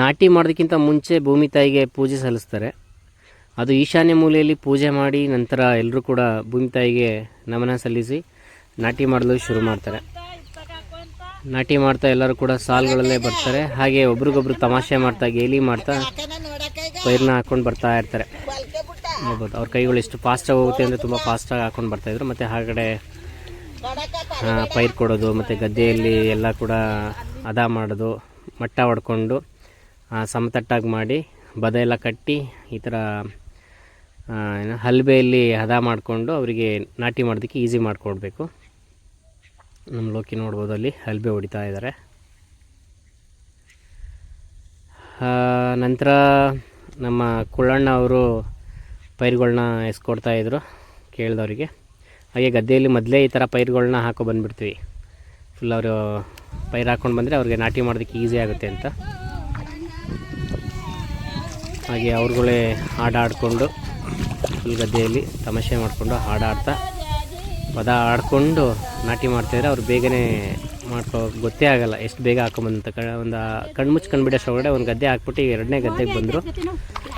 ನಾಟಿ ಮಾಡೋದಕ್ಕಿಂತ ಮುಂಚೆ ಭೂಮಿ ತಾಯಿಗೆ ಪೂಜೆ ಸಲ್ಲಿಸ್ತಾರೆ. ಅದು ಈಶಾನ್ಯ ಮೂಲೆಯಲ್ಲಿ ಪೂಜೆ ಮಾಡಿ ನಂತರ ಎಲ್ಲರೂ ಕೂಡ ಭೂಮಿ ತಾಯಿಗೆ ನಮನ ಸಲ್ಲಿಸಿ ನಾಟಿ ಮಾಡಲು ಶುರು ಮಾಡ್ತಾರೆ. ನಾಟಿ ಮಾಡ್ತಾ ಎಲ್ಲರೂ ಕೂಡ ಸಾಲುಗಳಲ್ಲೇ ಬರ್ತಾರೆ. ಹಾಗೆ ಒಬ್ರಿಗೊಬ್ರು ತಮಾಷೆ ಮಾಡ್ತಾ, ಗೇಲಿ ಮಾಡ್ತಾ ಪೈರ್ನ ಹಾಕೊಂಡು ಬರ್ತಾ ಇರ್ತಾರೆ. ನೋಡ್ಬೋದು, ಅವ್ರ ಕೈಗಳು ಎಷ್ಟು ಫಾಸ್ಟಾಗಿ ಹೋಗುತ್ತೆ ಅಂದರೆ ತುಂಬ ಫಾಸ್ಟಾಗಿ ಹಾಕೊಂಡು ಬರ್ತಾಯಿದ್ರು ಮತ್ತು ಹಾಗಡೆ ಪೈರ್ ಕೊಡೋದು, ಮತ್ತು ಗದ್ದೆಯಲ್ಲಿ ಎಲ್ಲ ಕೂಡ ಹದ ಮಾಡೋದು, ಮಟ್ಟ ಹೊಡ್ಕೊಂಡು ಸಮತಟ್ಟಾಗಿ ಮಾಡಿ ಬದ ಎಲ್ಲ ಕಟ್ಟಿ, ಈ ಥರ ಏನು, ಹಲ್ಬೆಯಲ್ಲಿ ಹದ ಮಾಡಿಕೊಂಡು ಅವರಿಗೆ ನಾಟಿ ಮಾಡೋದಕ್ಕೆ ಈಸಿ ಮಾಡಿಕೊಡ್ಬೇಕು. ನಮ್ಮ ಲೋಕಿ ನೋಡ್ಬೋದು ಅಲ್ಲಿ ಹಲ್ಬೆ ಹೊಡಿತಾ ಇದ್ದಾರೆ. ನಂತರ ನಮ್ಮ ಕುಳ್ಳಣ್ಣ ಅವರು ಪೈರುಗಳನ್ನ ಎಸ್ಕೊಡ್ತಾ ಇದ್ದರು ಕೇಳಿದವರಿಗೆ. ಹಾಗೆ ಗದ್ದೆಯಲ್ಲಿ ಮೊದಲೇ ಈ ಥರ ಪೈರುಗಳನ್ನ ಹಾಕೋ ಬಂದುಬಿಡ್ತೀವಿ. ಫುಲ್ ಅವರು ಪೈರು ಹಾಕ್ಕೊಂಡು ಬಂದರೆ ಅವ್ರಿಗೆ ನಾಟಿ ಮಾಡೋದಕ್ಕೆ ಈಸಿ ಆಗುತ್ತೆ ಅಂತ. ಹಾಗೆ ಅವ್ರುಗಳೇ ಹಾಡು ಆಡಿಕೊಂಡು ಫುಲ್ ಗದ್ದೆಯಲ್ಲಿ ತಮಾಷೆ ಮಾಡಿಕೊಂಡು ಹಾಡು ಆಡ್ತಾ ಪದ ಆಡಿಕೊಂಡು ನಾಟಿ ಮಾಡ್ತಾಯಿದ್ರೆ ಅವ್ರು ಬೇಗನೆ ಮಾಡ್ಕೋ, ಗೊತ್ತೇ ಆಗಲ್ಲ ಎಷ್ಟು ಬೇಗ ಹಾಕೊಂಬಂತ ಕ, ಒಂದು ಕಣ್ಣು ಮುಚ್ಚಿ ಕಂಡುಬಿಡೋಷ್ಟು ಒಳಗಡೆ ಒಂದು ಗದ್ದೆ ಹಾಕ್ಬಿಟ್ಟು ಎರಡನೇ ಗದ್ದೆಗೆ ಬಂದರು.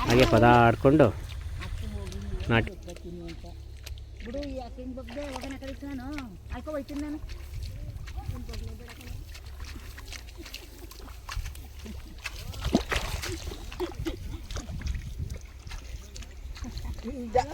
ಹಾಗೆ ಪದ ಆಡಿಕೊಂಡು ನಾಟಿ ಬಿಡು Bijak.